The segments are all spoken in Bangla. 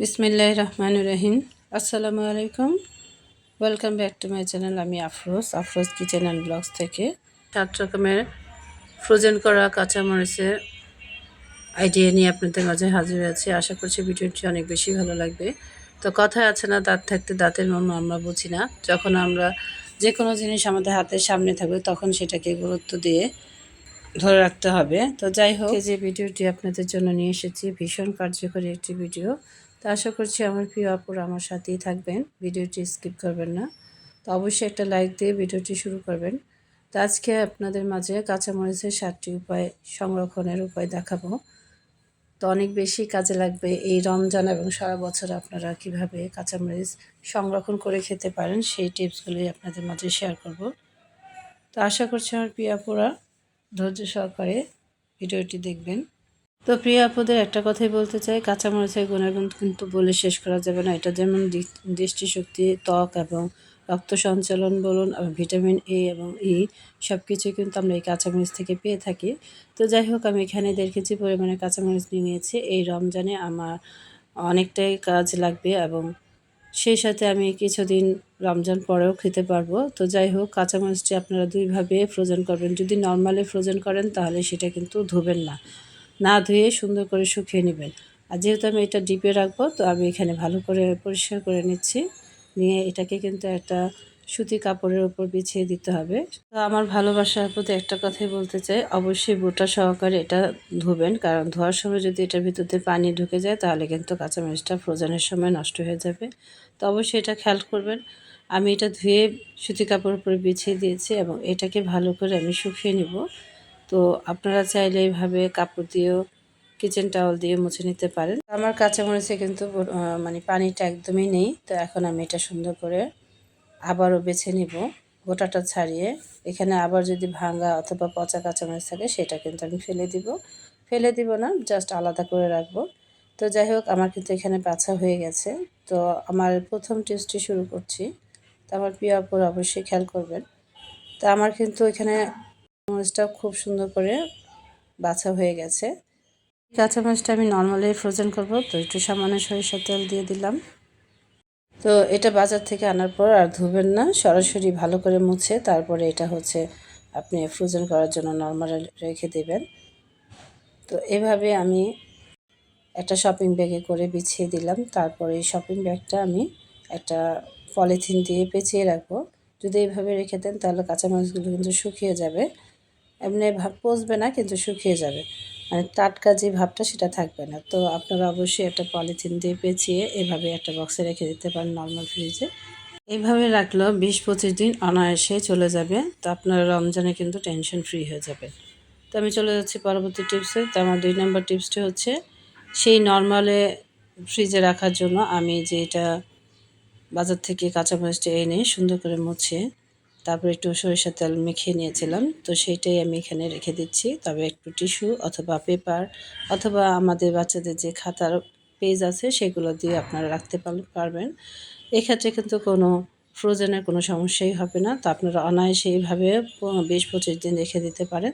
বিসমিল্লাহ রহমান রহিম আসসালামু আলাইকুম welcome back to my channel, আমি Afroz. Afroz kitchen and blogs থেকে। সাত রকমের ফ্রোজেন করা কাঁচামরিচের আইডিয়া নিয়ে আপনাদের মাঝে হাজির আছি। আশা করছি ভিডিওটি অনেক বেশি ভালো লাগবে। তো কথায় আছে না, দাঁত থাকতে দাঁতের মর্ম আমরা বুঝি না। যখন আমরা যে কোনো জিনিস আমাদের হাতের সামনে থাকবে, তখন সেটাকে গুরুত্ব দিয়ে ধরে রাখতে হবে। তো যাই হোক যে ভিডিওটি আপনাদের জন্য নিয়ে এসেছি, ভীষণ কার্যকরী একটি ভিডিও। তো আশা করছি আমার প্রিয় আপুরা আমার সাথেই থাকবেন। ভিডিওটি স্কিপ করবেন না। তো অবশ্যই একটা লাইক দিয়ে ভিডিওটি শুরু করবেন। তো আজকে আপনাদের মাঝে কাঁচামরিচের সাতটি উপায় সংরক্ষণের উপায় দেখাবো। তো অনেক বেশি কাজে লাগবে এই রমজান এবং সারা বছর আপনারা কীভাবে কাঁচামরিচ সংরক্ষণ করে খেতে পারেন সেই টিপসগুলি আপনাদের মাঝে শেয়ার করব। তো আশা করছি আমার প্রিয়াপুরা ধৈর্য সহকারে ভিডিওটি দেখবেন। তো প্রিয় আপুদের একটা কথাই বলতে চাই, কাঁচামরিচের গুণাগুণ কিন্তু বলে শেষ করা যাবে না। এটা যেমন দৃষ্টিশক্তি, ত্বক এবং রক্ত সঞ্চালন বলুন এবং ভিটামিন এ এবং ই সব কিছুই কিন্তু আমরা এই কাঁচামরিচ থেকে পেয়ে থাকি। তো যাই হোক, আমি এখানে দেড় কেজি পরিমাণে কাঁচামরিচ নিয়ে নিয়েছি। এই রমজানে আমার অনেকটাই কাজ লাগবে এবং সেই সাথে আমি কিছুদিন রমজান পরেও খেতে পারব। তো যাই হোক, কাঁচামরিচটি আপনারা দুইভাবে ফ্রোজেন করবেন। যদি নর্মালি ফ্রোজেন করেন, তাহলে সেটা কিন্তু ধুবেন না। না ধুয়ে সুন্দর করে শুকিয়ে নেবেন। আর যেহেতু আমি এটা ডিপে রাখব, তো আমি এখানে ভালো করে পরিষ্কার করে নিচ্ছি। নিয়ে এটাকে কিন্তু একটা সুতি কাপড়ের উপর বিছিয়ে দিতে হবে। তো আমার ভালোবাসার প্রতি একটা কথাই বলতে চাই, অবশ্যই বোটা সহকারে এটা ধুবেন, কারণ ধোয়ার সময় যদি এটার ভিতরতে পানি ঢুকে যায়, তাহলে কিন্তু কাঁচামরিচটা ফ্রোজেনের সময় নষ্ট হয়ে যাবে। তো অবশ্যই এটা খেয়াল করবেন। আমি এটা ধুয়ে সুতি কাপড়ের উপরে বিছিয়ে দিয়েছি এবং এটাকে ভালো করে আমি শুকিয়ে নিব। তো আপনারা চাইলে এইভাবে কাপড় দিয়েও কিচেন টাওয়াল দিয়ে মুছে নিতে পারেন। আমার কাঁচামরিচে কিন্তু মানে পানিটা একদমই নেই। তো এখন আমি এটা সুন্দর করে আবারও বেছে নিব, গোটাটা ছাড়িয়ে। এখানে আবার যদি ভাঙা অথবা পচা কাঁচামরিচ থাকে, সেটা কিন্তু আমি ফেলে দিব। ফেলে দিব না জাস্ট আলাদা করে রাখব। তো যাই হোক, আমার কিন্তু এখানে বাছা হয়ে গেছে। তো আমার প্রথম টেস্টটি শুরু করছি। তো আমার প্রিয় অবশ্যই খেয়াল করবেন। তো আমার কিন্তু এখানে মরিচটা খুব সুন্দর করে বাছা হয়ে গেছে। কাঁচা মাছটা আমি নর্মালি ফ্রোজেন করব, তো একটু সামান্য সরিষার তেল দিয়ে দিলাম। তো এটা বাজার থেকে আনার পর আর ধুবেন না, সরাসরি ভালো করে মুছে তারপরে এটা হচ্ছে আপনি ফ্রোজেন করার জন্য নর্মাল রেখে দেবেন। তো এভাবে আমি একটা শপিং ব্যাগে করে বিছিয়ে দিলাম, তারপরে এই শপিং ব্যাগটা আমি একটা পলিথিন দিয়ে পেঁচিয়ে রাখব। যদি এইভাবে রেখে দেন তাহলে কাঁচা মাছগুলো কিন্তু শুকিয়ে যাবে। এমনি ভাব পচবে না, কিন্তু শুকিয়ে যাবে। মানে টাটকা যে ভাবটা সেটা থাকবে না। তো আপনারা অবশ্যই একটা পলিথিন দিয়ে পেঁচিয়ে এভাবে একটা বক্সে রেখে দিতে পারেন নর্মাল ফ্রিজে এইভাবে রাখলেও বিশ পঁচিশ দিন অনায়াসে চলে যাবে। তো আপনারা রমজানে কিন্তু টেনশন ফ্রি হয়ে যাবে। তো আমি চলে যাচ্ছি পরবর্তী টিপসে তো আমার দুই নম্বর টিপসটি হচ্ছে, সেই নর্মালে ফ্রিজে রাখার জন্য আমি যেটা বাজার থেকে কাঁচা কাঁচামরিচটা এনে সুন্দর করে মুছে তারপর একটু সরিষার তেল মেখে নিয়েছিলাম। তো সেইটাই আমি এখানে রেখে দিচ্ছি। তবে একটু টিস্যু অথবা পেপার অথবা আমাদের বাচ্চাদের যে খাতার পেজ আছে, সেগুলো দিয়ে আপনারা রাখতে পারবেন। এক্ষেত্রে কিন্তু কোনো ফ্রোজেনের কোনো সমস্যাই হবে না। তো আপনারা অনায়াসে এইভাবে বিশ পঁচিশ দিন রেখে দিতে পারেন।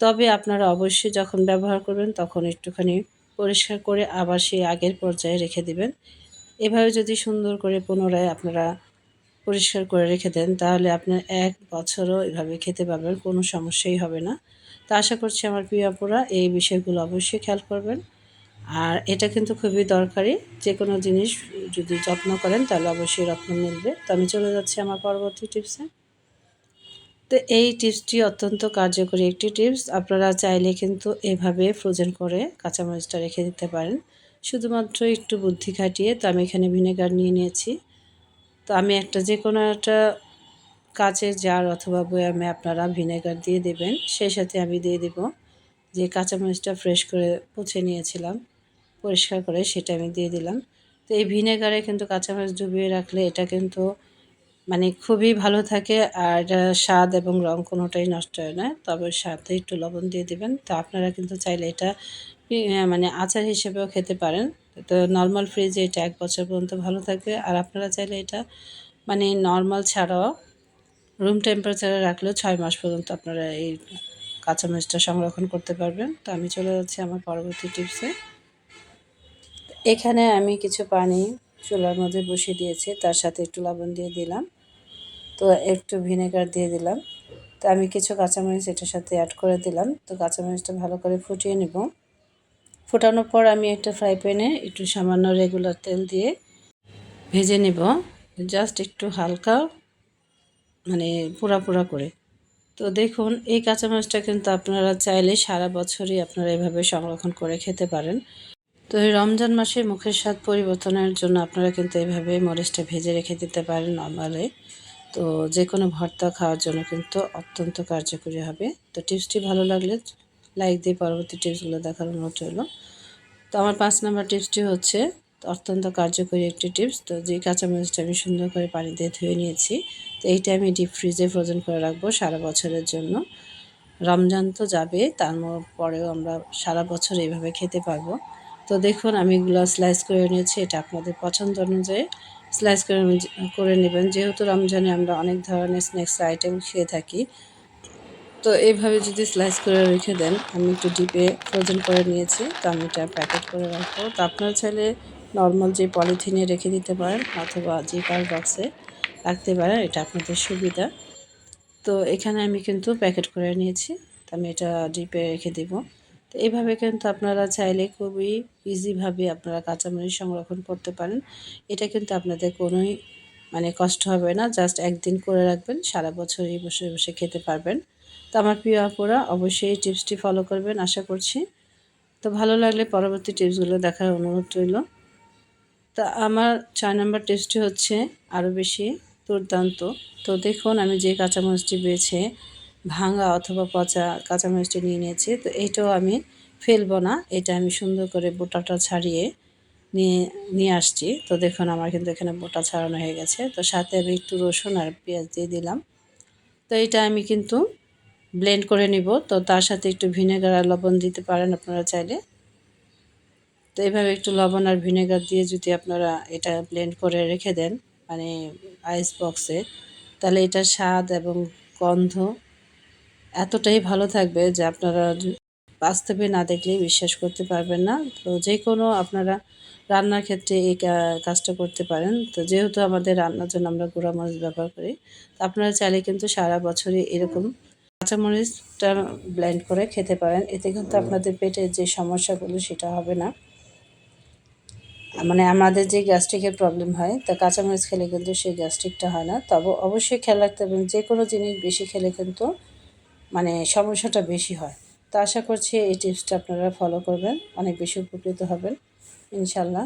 তবে আপনারা অবশ্যই যখন ব্যবহার করবেন, তখন একটুখানি পরিষ্কার করে আবার সেই আগের পর্যায়ে রেখে দিবেন। এভাবে যদি সুন্দর করে পুনরায় আপনারা পরিষ্কার করে রেখে দেন, তাহলে আপনার এক বছরও এভাবে খেতে পারবেন, কোনো সমস্যাই হবে না। তা আশা করছি আমার প্রিয় আপুরা এই বিষয়গুলো অবশ্যই খেয়াল করবেন। আর এটা কিন্তু খুবই দরকারি যে কোনো জিনিস যদি যত্ন করেন তাহলে অবশ্যই রত্ন মিলবে। তো আমি চলে যাচ্ছি আমার পরবর্তী টিপসে। তো এই টিপসটি অত্যন্ত কার্যকরী একটি টিপস। আপনারা চাইলে কিন্তু এভাবে ফ্রোজেন করে কাঁচামরিচটা রেখে দিতে পারেন। শুধুমাত্র একটু বুদ্ধি খাটিয়ে, তো আমি এখানে ভিনেগার নিয়ে নিয়েছি। তো আমি একটা যে কোনো একটা কাঁচের জার অথবা বয়ামে আপনারা ভিনেগার দিয়ে দেবেন, সেই সাথে আমি দিয়ে দেব যে কাঁচামরিচটা ফ্রেশ করে পুছে নিয়েছিলাম, পরিষ্কার করে সেটা আমি দিয়ে দিলাম। তো এই ভিনেগারে কিন্তু কাঁচামরিচ ডুবিয়ে রাখলে এটা কিন্তু মানে খুবই ভালো থাকে আর এটা স্বাদ এবং রং কোনোটাই নষ্ট হয় না, তবে সাথে একটু লবণ দিয়ে দেবেন। তো আপনারা কিন্তু চাইলে এটা মানে আচার হিসেবেও খেতে পারেন। তো নর্মাল ফ্রিজে এটা এক বছর পর্যন্ত ভালো থাকবে। আর আপনারা চাইলে এটা মানে নর্মাল ছাড়াও রুম টেম্পারেচারে রাখলেও ছয় মাস পর্যন্ত আপনারা এই কাঁচামরিচটা সংরক্ষণ করতে পারবেন। তো আমি চলে যাচ্ছি আমার পরবর্তী টিপসে। এখানে আমি কিছু পানি চুলার মধ্যে বসিয়ে দিয়েছি, তার সাথে একটু লবণ দিয়ে দিলাম। তো একটু ভিনেগার দিয়ে দিলাম। তো আমি কিছু কাঁচামরিচ এটার সাথে অ্যাড করে দিলাম। তো কাঁচামরিচটা ভালো করে ফুটিয়ে নেব। ফোটানোর পর আমি একটা ফ্রাই প্যানে একটু সামান্য রেগুলার তেল দিয়ে ভেজে নেব। জাস্ট একটু হালকা মানে পোড়া পোড়া করে। তো দেখুন, এই কাঁচামরিচটা কিন্তু আপনারা চাইলে সারা বছরই আপনারা এভাবে সংরক্ষণ করে খেতে পারেন। তো এই রমজান মাসে মুখের স্বাদ পরিবর্তনের জন্য আপনারা কিন্তু এইভাবে মরিচটা ভেজে রেখে দিতে পারেন নর্মালে তো যে কোনো ভর্তা খাওয়ার জন্য কিন্তু অত্যন্ত কার্যকরী হবে। তো টিপসটি ভালো লাগলে লাইক দিয়ে পরবর্তী টিপসগুলো দেখার অনুরোধ রইল। তো আমার পাঁচ নাম্বার টিপসটি হচ্ছে অত্যন্ত কার্যকরী একটি টিপস তো যে কাঁচামরিচটা আমি সুন্দর করে পানি দিয়ে ধুয়ে নিয়েছি, তো এইটা আমি ডিপ ফ্রিজে ফ্রোজেন করে রাখব সারা বছরের জন্য। রমজান তো যাবে, তার পরেও আমরা সারা বছর এইভাবে খেতে পারব। তো দেখুন, আমি এগুলো স্লাইস করে নিয়েছি, এটা আপনাদের পছন্দ অনুযায়ী স্লাইস করে করে নেবেন। যেহেতু রমজানে আমরা অনেক ধরনের স্ন্যাক্স আইটেম খেয়ে থাকি তো এইভাবে যদি স্লাইস করে রেখে দেন, আমি একটু ডিপে ফ্রোজেন করে নিয়েছি, তো আমি এটা প্যাকেট করে রাখব। তো আপনারা চাইলে নর্মাল যে পলিথিনে রেখে দিতে পারেন অথবা যে জিপার বক্সে রাখতে পারেন, এটা আপনাদের সুবিধা। তো এখানে আমি কিন্তু প্যাকেট করে নিয়েছি, তো আমি এটা ডিপে রেখে দেব। তো এইভাবে কিন্তু আপনারা চাইলে খুবই ইজিভাবে আপনারা কাঁচামরিচ সংরক্ষণ করতে পারেন। এটা কিন্তু আপনাদের কোনোই মানে কষ্ট হবে না জাস্ট একদিন করে রাখবেন, সারা বছরই বসে বসে খেতে পারবেন। তো আমার প্রিয় আপুরা, অবশ্যই এই টিপসটি ফলো করবেন, আশা করছি। তো ভালো লাগলে পরবর্তী টিপসগুলো দেখার অনুরোধ রইল। তা আমার চার নম্বর টিপসটি হচ্ছে আরও বেশি দুর্দান্ত। তো দেখুন, আমি যে কাঁচামরিচটি বেছে ভাঙা অথবা পচা কাঁচামরিচটি নিয়ে নিয়েছি, তো এইটাও আমি ফেলব না। এটা আমি সুন্দর করে বোটাটা ছাড়িয়ে নিয়ে নিয়ে আসছি। তো দেখুন, আমার কিন্তু এখানে বোটা ছাড়ানো হয়ে গেছে। তো সাথে আমি একটু রসুন আর পেঁয়াজ দিয়ে দিলাম। তো এটা আমি কিন্তু ব্লেন্ড করে নিব। তো তার সাথে একটু ভিনেগার আর লবণ দিতে পারেন আপনারা চাইলে। তো এভাবে একটু লবণ আর ভিনেগার দিয়ে যদি আপনারা এটা ব্লেন্ড করে রেখে দেন মানে আইস বক্সে তাহলে এটার স্বাদ এবং গন্ধ এতটাই ভালো থাকবে যে আপনারা বাস্তবে না দেখলে বিশ্বাস করতে পারবেন না। তো যে কোনো আপনারা রান্নার ক্ষেত্রে এই কাজটা করতে পারেন। তো যেহেতু আমাদের রান্নার জন্য আমরা গুঁড়া মাছ ব্যবহার করি আপনারা চাইলে কিন্তু সারা বছরই এরকম কাঁচামরিচটা ব্লেন্ড করে খেতে পারেন। এতে কিন্তু আপনাদের পেটে যে সমস্যাগুলো সেটা হবে না। মানে আমাদের যে গ্যাস্ট্রিকের প্রবলেম হয়, তা কাঁচামরিচ খেলে কিন্তু সেই গ্যাস্ট্রিকটা হয় না। তবে অবশ্যই খেয়াল রাখতে হবে, যে কোনো জিনিস বেশি খেলে কিন্তু মানে সমস্যাটা বেশি হয়। তো আশা করছি এই টিপসটা আপনারা ফলো করবেন, অনেক বেশি উপকৃত হবেন ইনশাল্লাহ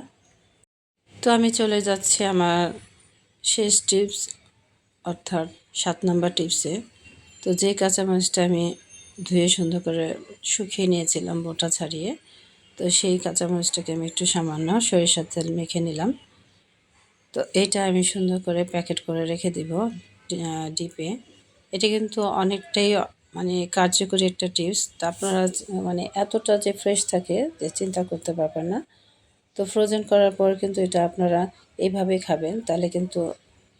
তো আমি চলে যাচ্ছি আমার শেষ টিপস, অর্থাৎ সাত নম্বর টিপসে। তো যে কাঁচামরিচটা আমি ধুয়ে সুন্দর করে শুকিয়ে নিয়েছিলাম বোটা ছাড়িয়ে, তো সেই কাঁচামরিচটাকে আমি একটু সামান্য সরিষার তেল মেখে নিলাম। তো এটা আমি সুন্দর করে প্যাকেট করে রেখে দিব ডিপে। এটা কিন্তু অনেকটাই মানে কার্যকরী একটা টিপস। তা আপনারা মানে এতটা যে ফ্রেশ থাকে, যে চিন্তা করতে পারবেন না। তো ফ্রোজেন করার পর কিন্তু এটা আপনারা এইভাবে খাবেন, তাহলে কিন্তু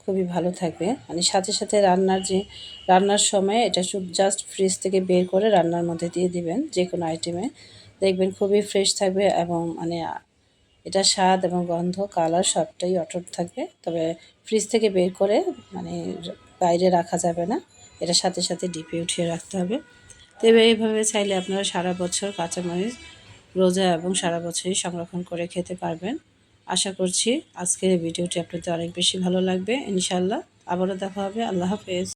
খুবই ভালো থাকবে। মানে সাথে সাথে রান্নার যে, রান্নার সময় এটা শুধু জাস্ট ফ্রিজ থেকে বের করে রান্নার মধ্যে দিয়ে দিবেন যে কোনো আইটেমে দেখবেন খুবই ফ্রেশ থাকবে এবং মানে এটা স্বাদ এবং গন্ধ কালার সবটাই অটট থাকবে। তবে ফ্রিজ থেকে বের করে মানে বাইরে রাখা যাবে না। এটা সাথে সাথে ডিপে উঠিয়ে রাখতে হবে। তো এইভাবে চাইলে আপনারা সারা বছর কাঁচামরিচ, রোজা এবং সারা বছরই সংরক্ষণ করে খেতে পারবেন। আশা করছি আজকের ভিডিওটি আপনাদের অনেক বেশি ভালো লাগবে। ইনশাল্লাহ আবারও দেখা হবে। আল্লাহ হাফেজ।